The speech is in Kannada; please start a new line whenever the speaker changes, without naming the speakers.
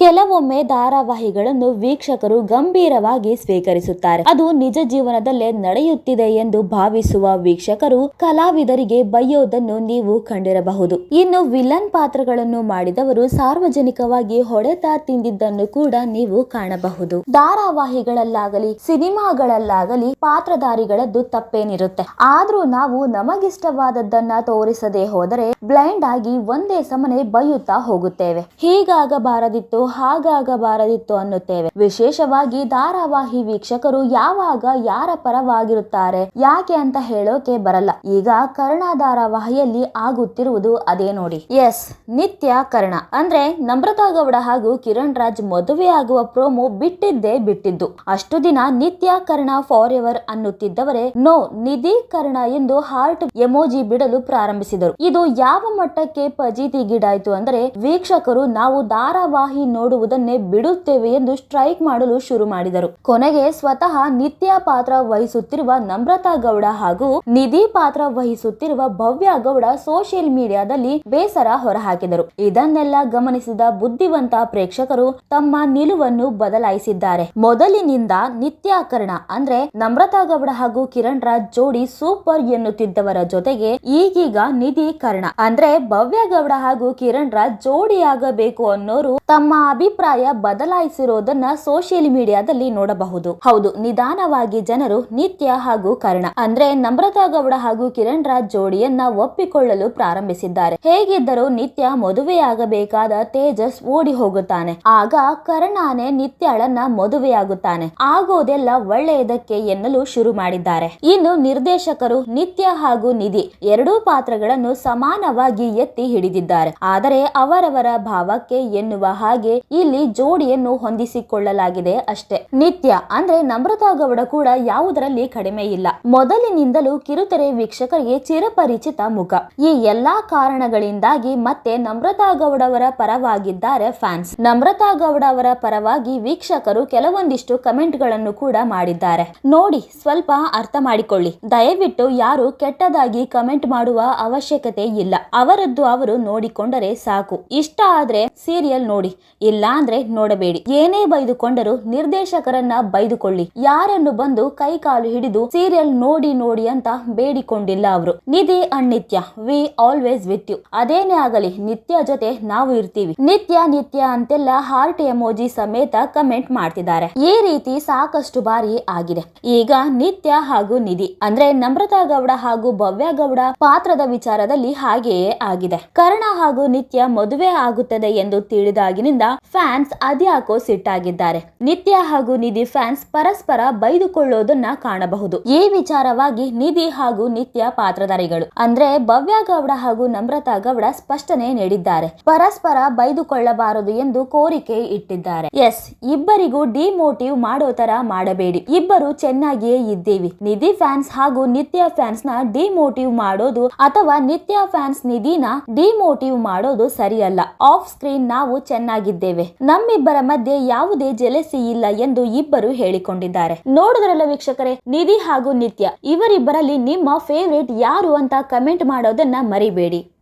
ಕೆಲವೊಮ್ಮೆ ಧಾರಾವಾಹಿಗಳನ್ನು ವೀಕ್ಷಕರು ಗಂಭೀರವಾಗಿ ಸ್ವೀಕರಿಸುತ್ತಾರೆ. ಅದು ನಿಜ ಜೀವನದಲ್ಲೇ ನಡೆಯುತ್ತಿದೆ ಎಂದು ಭಾವಿಸುವ ವೀಕ್ಷಕರು, ಕಲಾವಿದರಿಗೆ ಬೈಯೋದನ್ನು ನೀವು ಕಂಡಿರಬಹುದು. ಇನ್ನು ವಿಲನ್ ಪಾತ್ರಗಳನ್ನು ಮಾಡಿದವರು ಸಾರ್ವಜನಿಕವಾಗಿ ಹೊಡೆತ ತಿಂದಿದ್ದನ್ನು ಕೂಡ ನೀವು ಕಾಣಬಹುದು. ಧಾರಾವಾಹಿಗಳಲ್ಲಾಗಲಿ, ಸಿನಿಮಾಗಳಲ್ಲಾಗಲಿ ಪಾತ್ರಧಾರಿಗಳದ್ದು ತಪ್ಪೇನಿರುತ್ತೆ. ಆದ್ರೂ ನಾವು ನಮಗಿಷ್ಟವಾದದ್ದನ್ನ ತೋರಿಸದೆ ಹೋದರೆ ಬ್ಲೈಂಡ್ ಆಗಿ ಒಂದೇ ಸಮನೆ ಬೈಯುತ್ತಾ ಹೋಗುತ್ತೇವೆ. ಹೀಗಾಗಬಾರದಿತ್ತು ಹಾಗಾಗಬಾರದಿತ್ತು ಅನ್ನುತ್ತೇವೆ. ವಿಶೇಷವಾಗಿ ಧಾರಾವಾಹಿ ವೀಕ್ಷಕರು ಯಾವಾಗ ಯಾರ ಪರವಾಗಿರುತ್ತಾರೆ, ಯಾಕೆ ಅಂತ ಹೇಳೋಕೆ ಬರಲ್ಲ. ಈಗ ಕರ್ಣ ಧಾರಾವಾಹಿಯಲ್ಲಿ ಆಗುತ್ತಿರುವುದು ಅದೇ ನೋಡಿ. ಎಸ್, ನಿತ್ಯ ಕರ್ಣ. ಅಂದ್ರೆ ನಮ್ರತಾ ಗೌಡ ಹಾಗೂ ಕಿರಣ್ ರಾಜ್ ಮದುವೆ ಆಗುವ ಪ್ರೋಮೋ ಬಿಟ್ಟಿದ್ದೇ ಬಿಟ್ಟಿದ್ದು. ಅಷ್ಟು ದಿನ ನಿತ್ಯ ಕರ್ಣ ಫಾರ್ ಎವರ್ ಅನ್ನುತ್ತಿದ್ದವರೇ, ನೋ, ನಿಧಿ ಕರ್ಣ ಎಂದು ಹಾರ್ಟ್ ಎಮೋಜಿ ಬಿಡಲು ಪ್ರಾರಂಭಿಸಿದರು. ಇದು ಯಾವ ಮಟ್ಟಕ್ಕೆ ಫಜೀತಿಗೀಡಾಯ್ತು ಅಂದರೆ, ವೀಕ್ಷಕರು ನಾವು ಧಾರಾವಾಹಿ ನೋಡುವುದನ್ನೇ ಬಿಡುತ್ತೇವೆ ಎಂದು ಸ್ಟ್ರೈಕ್ ಮಾಡಲು ಶುರು ಮಾಡಿದರು. ಕೊನೆಗೆ ಸ್ವತಃ ನಿತ್ಯ ಪಾತ್ರ ವಹಿಸುತ್ತಿರುವ ನಮ್ರತಾ ಗೌಡ ಹಾಗೂ ನಿಧಿ ಪಾತ್ರ ವಹಿಸುತ್ತಿರುವ ಭವ್ಯ ಗೌಡ ಸೋಷಿಯಲ್ ಮೀಡಿಯಾದಲ್ಲಿ ಬೇಸರ ಹೊರಹಾಕಿದರು. ಇದನ್ನೆಲ್ಲ ಗಮನಿಸಿದ ಬುದ್ಧಿವಂತ ಪ್ರೇಕ್ಷಕರು ತಮ್ಮ ನಿಲುವನ್ನು ಬದಲಾಯಿಸಿದ್ದಾರೆ. ಮೊದಲಿನಿಂದ ನಿತ್ಯಾಕರಣ ಅಂದ್ರೆ ನಮ್ರತಾ ಗೌಡ ಹಾಗೂ ಕಿರಣ್ ರಾಜ್ ಜೋಡಿ ಸೂಪರ್ ಎನ್ನುತ್ತಿದ್ದವರ ಜೊತೆಗೆ ಈಗೀಗ ನಿಧಿ ಕರ್ಣ ಅಂದ್ರೆ ಭವ್ಯ ಗೌಡ ಹಾಗೂ ಕಿರಣ್ ರಾಜ್ ಜೋಡಿಯಾಗಬೇಕು ಅನ್ನೋರು ತಮ್ಮ ಅಭಿಪ್ರಾಯ ಬದಲಾಯಿಸಿರೋದನ್ನ ಸೋಷಿಯಲ್ ಮೀಡಿಯಾದಲ್ಲಿ ನೋಡಬಹುದು. ಹೌದು, ನಿಧಾನವಾಗಿ ಜನರು ನಿತ್ಯ ಹಾಗೂ ಕರ್ಣ. ಅಂದ್ರೆ ನಮ್ರತಾ ಗೌಡ ಹಾಗೂ ಕಿರಣ್ ರಾಜ್ ಜೋಡಿಯನ್ನ ಒಪ್ಪಿಕೊಳ್ಳಲು ಪ್ರಾರಂಭಿಸಿದ್ದಾರೆ. ಹೇಗಿದ್ದರೂ ನಿತ್ಯ ಮದುವೆಯಾಗಬೇಕಾದ ತೇಜಸ್ ಓಡಿ ಹೋಗುತ್ತಾನೆ. ಆಗ ಕರ್ಣಾನೆ ನಿತ್ಯಳನ್ನ ಮದುವೆಯಾಗುತ್ತಾನೆ. ಆಗೋದೆಲ್ಲ ಒಳ್ಳೆಯದಕ್ಕೆ ಎನ್ನಲು ಶುರು ಮಾಡಿದ್ದಾರೆ. ಇನ್ನು ನಿರ್ದೇಶಕರು ನಿತ್ಯ ಹಾಗೂ ನಿಧಿ ಎರಡೂ ಪಾತ್ರಗಳನ್ನು ಸಮಾನವಾಗಿ ಎತ್ತಿ ಹಿಡಿದಿದ್ದಾರೆ. ಆದರೆ ಅವರವರ ಭಾವಕ್ಕೆ ಎನ್ನುವ ಹಾಗೆ ಇಲ್ಲಿ ಜೋಡಿಯನ್ನು ಹೊಂದಿಸಿಕೊಳ್ಳಲಾಗಿದೆ ಅಷ್ಟೇ. ನಿತ್ಯ, ಅಂದ್ರೆ ನಮ್ರತಾ ಗೌಡ ಕೂಡ ಯಾವುದರಲ್ಲಿ ಕಡಿಮೆ ಇಲ್ಲ. ಮೊದಲಿನಿಂದಲೂ ಕಿರುತೆರೆ ವೀಕ್ಷಕರಿಗೆ ಚಿರಪರಿಚಿತ ಮುಖ. ಈ ಎಲ್ಲಾ ಕಾರಣಗಳಿಂದಾಗಿ ಮತ್ತೆ ನಮ್ರತಾ ಗೌಡ ಅವರ ಪರವಾಗಿದ್ದಾರೆ ಫ್ಯಾನ್ಸ್. ನಮ್ರತಾ ಗೌಡ ಅವರ ಪರವಾಗಿ ವೀಕ್ಷಕರು ಕೆಲವೊಂದಿಷ್ಟು ಕಮೆಂಟ್ಗಳನ್ನು ಕೂಡ ಮಾಡಿದ್ದಾರೆ. ನೋಡಿ, ಸ್ವಲ್ಪ ಅರ್ಥ ಮಾಡಿಕೊಳ್ಳಿ. ದಯವಿಟ್ಟು ಯಾರು ಕೆಟ್ಟದಾಗಿ ಕಮೆಂಟ್ ಮಾಡುವ ಅವಶ್ಯಕತೆ ಇಲ್ಲ. ಅವರದ್ದು ಅವರು ನೋಡಿಕೊಂಡರೆ ಸಾಕು. ಇಷ್ಟ ಆದ್ರೆ ಸೀರಿಯಲ್ ನೋಡಿ. ಇಲ್ಲ ಅಂದ್ರೆ ನೋಡಬೇಡಿ. ಏನೇ ಬೈದುಕೊಂಡರೂ ನಿರ್ದೇಶಕರನ್ನ ಬೈದುಕೊಳ್ಳಿ. ಯಾರನ್ನು ಬಂದು ಕೈ ಕಾಲು ಹಿಡಿದು ಸೀರಿಯಲ್ ನೋಡಿ ನೋಡಿ ಅಂತ ಬೇಡಿಕೊಂಡಿಲ್ಲ ಅವರು. Nidhi and Nithya we always with you. ಅದೇನೇ ಆಗಲಿ, ನಿತ್ಯ ಜೊತೆ ನಾವು ಇರ್ತೀವಿ. ನಿತ್ಯ ನಿತ್ಯ ಅಂತೆಲ್ಲ ಹಾರ್ಟ್ ಎಮೋಜಿ ಸಮೇತ ಕಮೆಂಟ್ ಮಾಡ್ತಿದ್ದಾರೆ. ಈ ರೀತಿ ಸಾಕಷ್ಟು ಬಾರಿ ಆಗಿದೆ. ಈಗ ನಿತ್ಯ ಹಾಗೂ ನಿಧಿ, ಅಂದ್ರೆ ನಮ್ರತಾ ಗೌಡ ಹಾಗೂ ಭವ್ಯ ಗೌಡ ಪಾತ್ರದ ವಿಚಾರದಲ್ಲಿ ಹಾಗೆಯೇ ಆಗಿದೆ. ಕರ್ಣ ಹಾಗೂ ನಿತ್ಯ ಮದುವೆ ಆಗುತ್ತದೆ ಎಂದು ತಿಳಿದಾಗಿನಿಂದ ಫ್ಯಾನ್ಸ್ ಅದ್ಯಾಕೋ ಸಿಟ್ಟಾಗಿದ್ದಾರೆ. ನಿತ್ಯ ಹಾಗೂ ನಿಧಿ ಫ್ಯಾನ್ಸ್ ಪರಸ್ಪರ ಬೈದುಕೊಳ್ಳೋದನ್ನ ಕಾಣಬಹುದು. ಈ ವಿಚಾರವಾಗಿ ನಿಧಿ ಹಾಗೂ ನಿತ್ಯ ಪಾತ್ರಧಾರಿಗಳು, ಅಂದ್ರೆ ಭವ್ಯ ಗೌಡ ಹಾಗೂ ನಮ್ರತಾ ಗೌಡ ಸ್ಪಷ್ಟನೆ ನೀಡಿದ್ದಾರೆ. ಪರಸ್ಪರ ಬೈದುಕೊಳ್ಳಬಾರದು ಎಂದು ಕೋರಿಕೆ ಇಟ್ಟಿದ್ದಾರೆ. ಎಸ್, ಇಬ್ಬರಿಗೂ ಡಿಮೋಟಿವ್ ಮಾಡೋ ತರ ಮಾಡಬೇಡಿ. ಇಬ್ಬರು ಚೆನ್ನಾಗಿಯೇ ಇದ್ದೀವಿ. ನಿಧಿ ಫ್ಯಾನ್ಸ್ ಹಾಗೂ ನಿತ್ಯ ಫ್ಯಾನ್ಸ್ನ ಡಿಮೋಟಿವ್ ಮಾಡೋದು ಅಥವಾ ನಿತ್ಯ ಫ್ಯಾನ್ಸ್ ನಿಧಿನ ಡಿಮೋಟಿವ್ ಮಾಡೋದು ಸರಿಯಲ್ಲ. ಆಫ್ ಸ್ಕ್ರೀನ್ ನಾವು ಚೆನ್ನಾಗಿದ್ದೇವೆ. ನಮ್ಮಿಬ್ಬರ ಮಧ್ಯೆ ಯಾವುದೇ ಜೆಲೆಸಿ ಇಲ್ಲ ಎಂದು ಇಬ್ಬರು ಹೇಳಿಕೊಂಡಿದ್ದಾರೆ. ನೋಡಿದ್ರಲ್ಲ ವೀಕ್ಷಕರೇ, ನಿಧಿ ಹಾಗೂ ನಿತ್ಯ. ಇವರಿಬ್ಬರಲ್ಲಿ ನಿಮ್ಮ ಫೇವ್ರೇಟ್ ಯಾರು ಅಂತ ಕಮೆಂಟ್ ಮಾಡೋದನ್ನ ಮರಿಬೇಡಿ.